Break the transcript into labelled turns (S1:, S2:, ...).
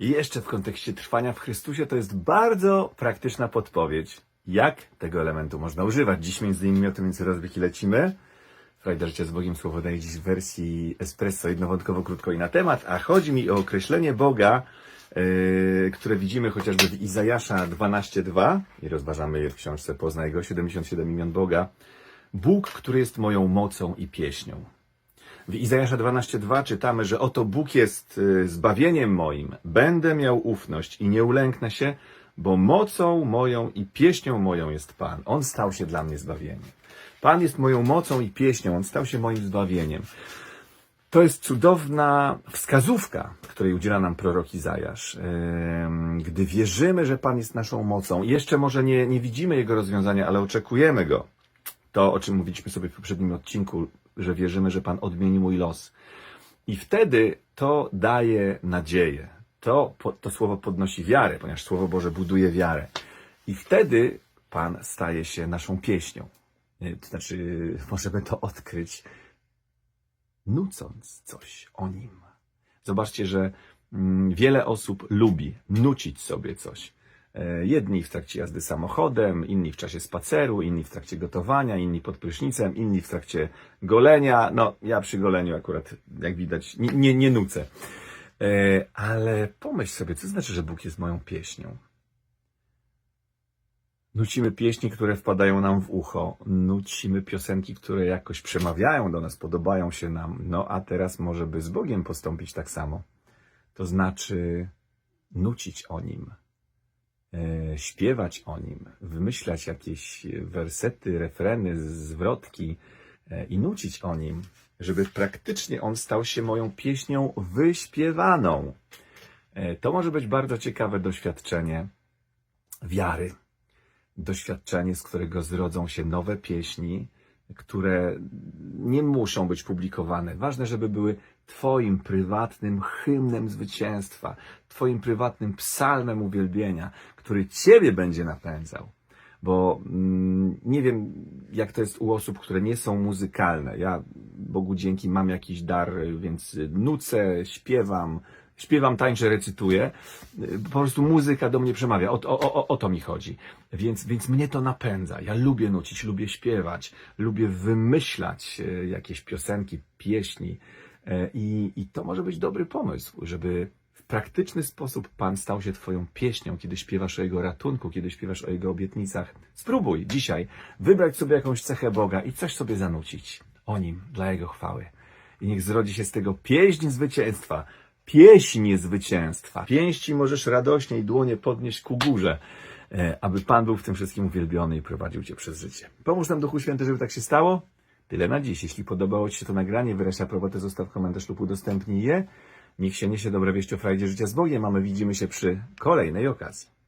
S1: I jeszcze w kontekście trwania w Chrystusie to jest bardzo praktyczna podpowiedź, jak tego elementu można używać. Dziś między innymi o tym więc rozbiegi lecimy. Frajda Życia z Bogiem słowo daje dziś w wersji espresso, jednowątkowo, krótko i na temat, a chodzi mi o określenie Boga, yy, które widzimy chociażby w Izajasza 12.2 i rozważamy je w książce Poznaj Go, 77 imion Boga. Bóg, który jest moją mocą i pieśnią. W Izajasza 12:2 czytamy, że oto Bóg jest y, zbawieniem moim. Będę miał ufność i nie ulęknę się, bo mocą moją i pieśnią moją jest Pan. On stał się dla mnie zbawieniem. Pan jest moją mocą i pieśnią, on stał się moim zbawieniem. To jest cudowna wskazówka, której udziela nam prorok Izajasz. Gdy wierzymy, że Pan jest naszą mocą, jeszcze może nie, nie widzimy Jego rozwiązania, ale oczekujemy Go, to, o czym mówiliśmy sobie w poprzednim odcinku, że wierzymy, że Pan odmieni mój los. I wtedy to daje nadzieję. To, to słowo podnosi wiarę, ponieważ Słowo Boże buduje wiarę. I wtedy Pan staje się naszą pieśnią. Nie, To znaczy, możemy to odkryć, nucąc coś o Nim. Zobaczcie, że mm, wiele osób lubi nucić sobie coś. E, Jedni w trakcie jazdy samochodem, inni w czasie spaceru, inni w trakcie gotowania, inni pod prysznicem, inni w trakcie golenia. No, ja przy goleniu akurat, jak widać, nie, nie, nie nucę. E, Ale pomyśl sobie, co znaczy, że Bóg jest moją pieśnią? Nucimy pieśni, które wpadają nam w ucho, nucimy piosenki, które jakoś przemawiają do nas, podobają się nam. No a teraz może by z Bogiem postąpić tak samo. To znaczy nucić o Nim, śpiewać o Nim, wymyślać jakieś wersety, refreny, zwrotki e, i nucić o Nim, żeby praktycznie On stał się moją pieśnią wyśpiewaną. E, To może być bardzo ciekawe doświadczenie wiary doświadczenie, z którego zrodzą się nowe pieśni, które nie muszą być publikowane. Ważne, żeby były Twoim prywatnym hymnem zwycięstwa, Twoim prywatnym psalmem uwielbienia, który Ciebie będzie napędzał. Bo mm, nie wiem, jak to jest u osób, które nie są muzykalne. Ja, Bogu dzięki, mam jakiś dar, więc nucę, śpiewam, śpiewam, tańczę, recytuję. Po prostu muzyka do mnie przemawia. O, o, o, o to mi chodzi. Więc, więc mnie to napędza. Ja lubię nucić, lubię śpiewać, lubię wymyślać e, jakieś piosenki, pieśni. E, I, I to może być dobry pomysł, żeby w praktyczny sposób Pan stał się Twoją pieśnią, kiedy śpiewasz o Jego ratunku, kiedy śpiewasz o Jego obietnicach. Spróbuj dzisiaj wybrać sobie jakąś cechę Boga i coś sobie zanucić o Nim, dla Jego chwały. I niech zrodzi się z tego pieśń zwycięstwa, pieśń zwycięstwa. Pięści możesz radośnie i dłonie podnieść ku górze, e, aby Pan był w tym wszystkim uwielbiony i prowadził Cię przez życie. Pomóż nam Duchu Święty, żeby tak się stało. Tyle na dziś. Jeśli podobało Ci się to nagranie, wyraź aprobatę, zostaw komentarz lub udostępnij je. Niech się niesie dobre wieści o frajdzie życia z Bogiem, a my widzimy się przy kolejnej okazji.